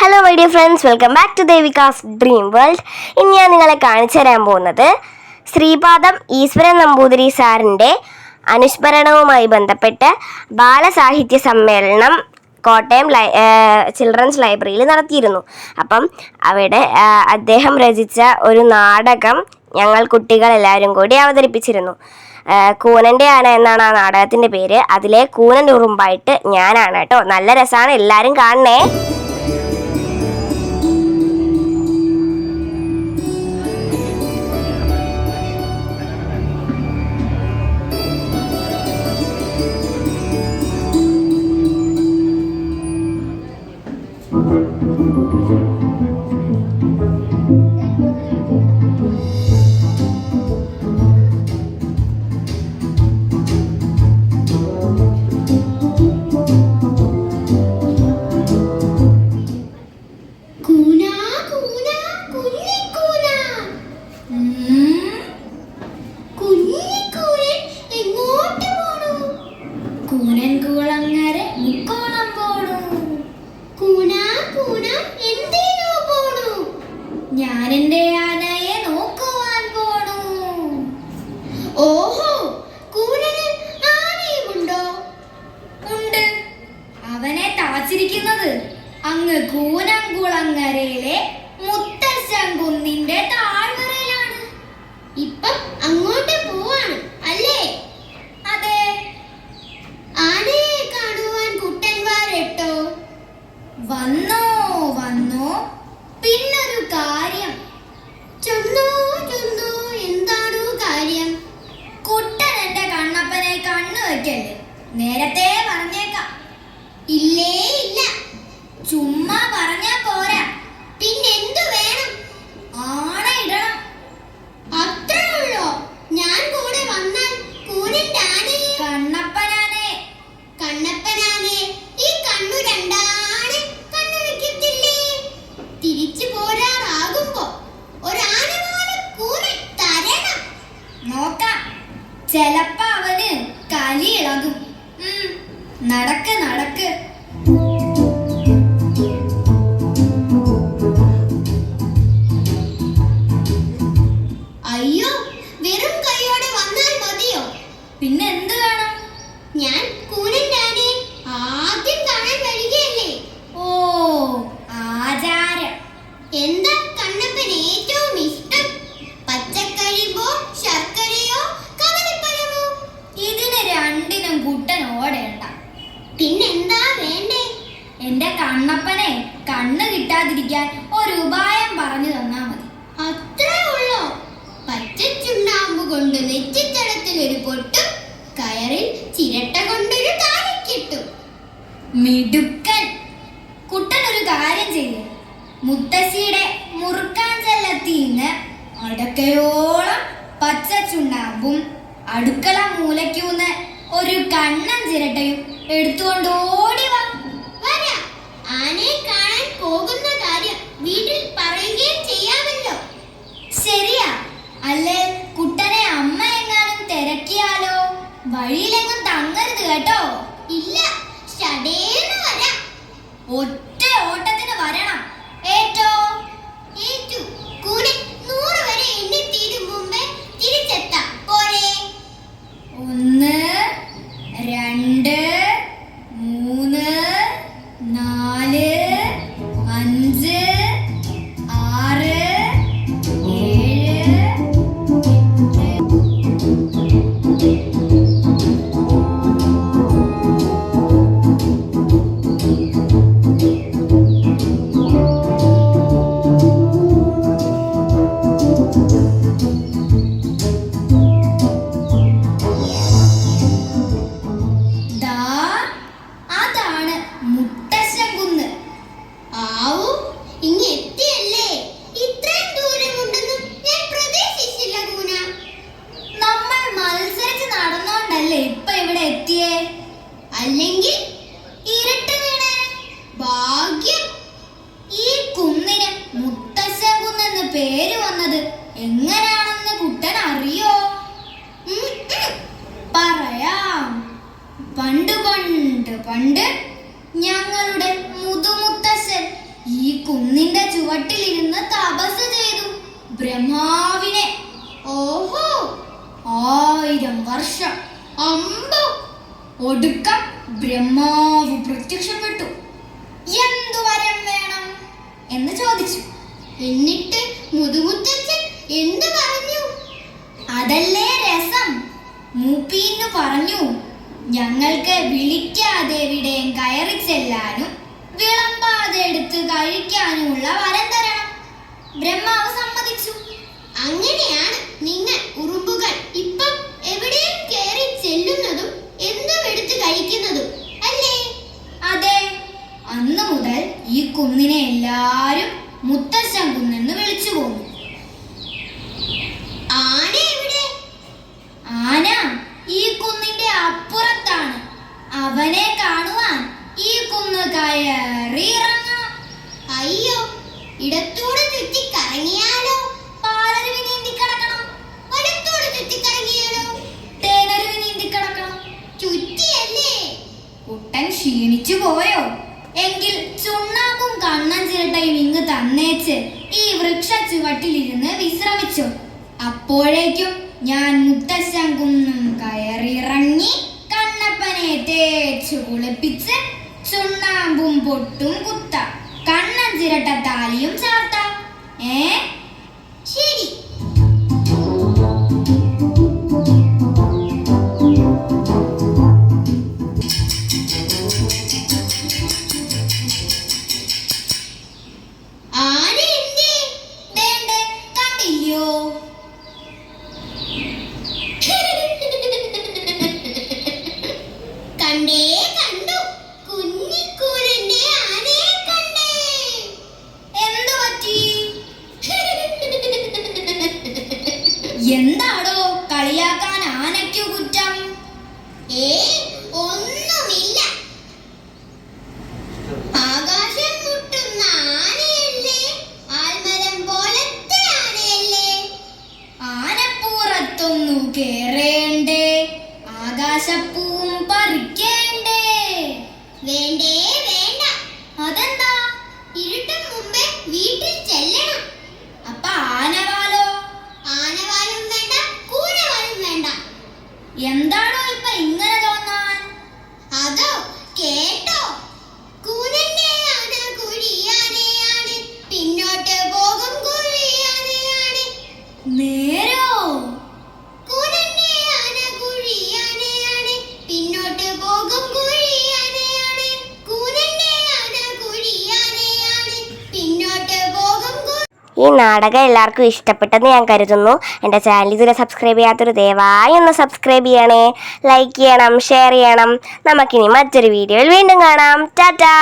Hello my dear friends welcome back to Devika's dream world ഇന്ന് ഞാൻ നിങ്ങളെ കാണിച്ചു തരാൻ പോകുന്നത് ശ്രീപാദം ഈശ്വരൻ നമ്പൂതിരി സാറിന്റെ അനുസ്മരണവുമായി ബന്ധപ്പെട്ട് ബാലസാഹിത്യ സമ്മേളനം കോട്ടയം ലൈ ചിൽഡ്രൻസ് ലൈബ്രറിയിൽ നടത്തിയിരുന്നു. അപ്പം അവിടെ അദ്ദേഹം രചിച്ച ഒരു നാടകം ഞങ്ങൾ കുട്ടികൾ എല്ലാവരും കൂടി അവതരിപ്പിച്ചിരുന്നു. കൂനന്റെ ആന എന്നാണ് ആ നാടകത്തിന്റെ പേര്. അതിലെ കൂനൻ ഉറുമ്പായിട്ട് ഞാനാണ് കേട്ടോ. നല്ല രസമാണ് എല്ലാവരും കാണണേ. കൂനൻ കൂളങ്ങരെ മുക്കോണം പോണു. കൂന കൂന എന്തേനോ പോണു? ഞാൻ ആനയെ നോക്കുവാൻ പോണു ഓഹോ കൂനന് ആനയുമുണ്ടോ ഉണ്ട് അവനെ തളച്ചിരിക്കുന്നത് അങ്ങ് കൂനംകുളങ്ങരയിലെ മുത്തശ്ശൻ കുന്നിന്റെ താഴ്വരയിലാണ് ഇപ്പം അങ്ങോട്ട് പോവാണ് അല്ലേ അതെ ആനയെ കാണുവാൻ കുട്ടന്മാരെട്ടോ വന്നോ വന്നോ പിന്നൊരു കാര്യം ചൊന്നോ ചൊന്നോ എന്താണോ കാര്യം കുട്ടൻ എന്റെ കണ്ണപ്പനെ കണ്ണു വെക്കല്ലേ നേരത്തെ പറഞ്ഞേക്കാം ഇല്ലേ ഇല്ല ചുമ്മാ പറഞ്ഞാ പോരാ പിന്നെന്തു വേണം ആണയിടണം അത്രേ ഉള്ളോ ഞാൻ കൂടെ വന്നാൽ കൂനിന്റെ ആനയെ കണ്ണപ്പനാനെ കണ്ണപ്പനാനെ ഈ കണ്ണു രണ്ടാണ് കണ്ണു വെക്കത്തില്ലേ തിരിച്ചു പോരാറാകുമ്പോ ഒരാനവാലം കൂനെ തരണം നോക്കാം ചെലപ്പോ അവന് കലി ഇളകും. നടക്ക് നടക്ക്. അയ്യോ വെറും കൈയോടെ വന്നാൽ മതിയോ? പിന്നെ എന്ത് വേണം? ഞാൻ പിന്നെന്താ വേണ്ടേ? എന്റെ കണ്ണപ്പനെ കണ്ണ് കിട്ടാതിരിക്കാൻ ഒരു ഉപായം പറഞ്ഞു തന്നാ മതി. അത്രേ ഉള്ളോ. പച്ചച്ചുണ്ണാമ്പ് കൊണ്ട് നെറ്റിത്തടത്തിൽ ഒരു പൊട്ടും കയറിൽ ചിരട്ട കൊണ്ടൊരു കാലിക്കിട്ടും മിടുക്കൻ. കുട്ടൻ ഒരു കാര്യം ചെയ്യും. മുത്തശ്ശിയുടെ മുറുക്കാൻ ചെല്ലത്തിന്ന് അടക്കയോളം പച്ച ചുണ്ണാമ്പും അടുക്കള മൂലയ്ക്കൂന്ന് ഒരു കണ്ണൻ ചിരട്ടയും എടുത്തുകൊണ്ട് ഓടി വരാം. ആനയെ കാണാൻ പോകുന്ന കാര്യം വീട്ടിൽ പറയുകയും ചെയ്യാമല്ലോ. ശരിയാ. അല്ലേ? കുട്ടനെ അമ്മ എങ്ങാനും തിരക്കിയാലോ? വഴിയിലെങ്ങും തങ്ങരുത് കേട്ടോ. ഇല്ല. ഷടേന്ന് വരാം. പണ്ട് പണ്ട് പണ്ട് ഞങ്ങളുടെ മുതുമുത്തശ്ശൻ ഈ കുന്നിന്റെ ചുവട്ടിലിരുന്ന് തപസ് ചെയ്തു. ബ്രഹ്മാവിനെ ഓഹോ ആയിരം വർഷം അമ്പോ. ഒടുക്കം ബ്രഹ്മാവ് പ്രത്യക്ഷപ്പെട്ടു. എന്തു വരം വേണം എന്ന് ചോദിച്ചു. എന്നിട്ട് മുതുമുത്തച്ഛൻ എന്തു പറഞ്ഞു? അതല്ലേ രസം? മൂപ്പീന്ന് പറഞ്ഞു ഞങ്ങൾക്ക് വിളിക്കാതെ എവിടെയും കയറി ചെല്ലാനും വിളമ്പാതെ എടുത്ത് കഴിക്കാനുമുള്ള വരം തരണം. ബ്രഹ്മാവ് സമ്മതിച്ചു. അങ്ങനെയാണ് നിങ്ങൾ ഉറുമ്പുകൾ ഇപ്പം എവിടെയും കയറി ചെല്ലുന്നതും എന്തും എടുത്ത് കഴിക്കുന്നതും അല്ലേ? അതെ. അന്ന് മുതൽ ഈ കുന്നിനെ എല്ലാരും മുത്തശ്ശൻ കുന്നെന്ന് വിളിച്ചു പോന്നു ആന എവിടെ ആന ഈ കുന്നിന്റെ അപ്പുറത്താണ് അവനെ കാണുവാൻ ഈ കുന്ന് കയറി അയ്യോ ഇടത്തോട് ചുറ്റി കറങ്ങിയാലോ പാലരുവി നീന്തി കിടക്കണം വലത്തൂടെ ചുറ്റി കറങ്ങിയാലോ തേനരുവി നീന്തി കിടക്കണം ചുറ്റിയല്ലേ? കുട്ടൻ ക്ഷീണിച്ചു പോയോ? എങ്കിൽ ചുണ്ണാമ്പും കണ്ണൻ ചിരട്ടയും ഇങ്ങ് തന്നേച്ച് ഈ വൃക്ഷ ചുവട്ടിലിരുന്ന് വിശ്രമിച്ചു. അപ്പോഴേക്കും ഞാൻ മുത്തശ്ശം കുന്നും കയറിയിറങ്ങി. തേച്ചു കുളിപ്പിച്ച് ചുണ്ണാമ്പും പൊട്ടും കുത്ത. കണ്ണഞ്ചിരട്ട താലിയും ചാർത്താം. ഏ? പാക ഈ നാടകം എല്ലാവർക്കും ഇഷ്ടപ്പെട്ടെന്ന് ഞാൻ കരുതുന്നു. എന്റെ ചാനൽ ഇതുവരെ സബ്സ്ക്രൈബ് ചെയ്യാത്തൊരു ദയവായി ഒന്ന് സബ്സ്ക്രൈബ് ചെയ്യണേ. ലൈക്ക് ചെയ്യണം ഷെയർ ചെയ്യണം. നമുക്കിനി മറ്റൊരു വീഡിയോയിൽ വീണ്ടും കാണാം. ടാറ്റാ!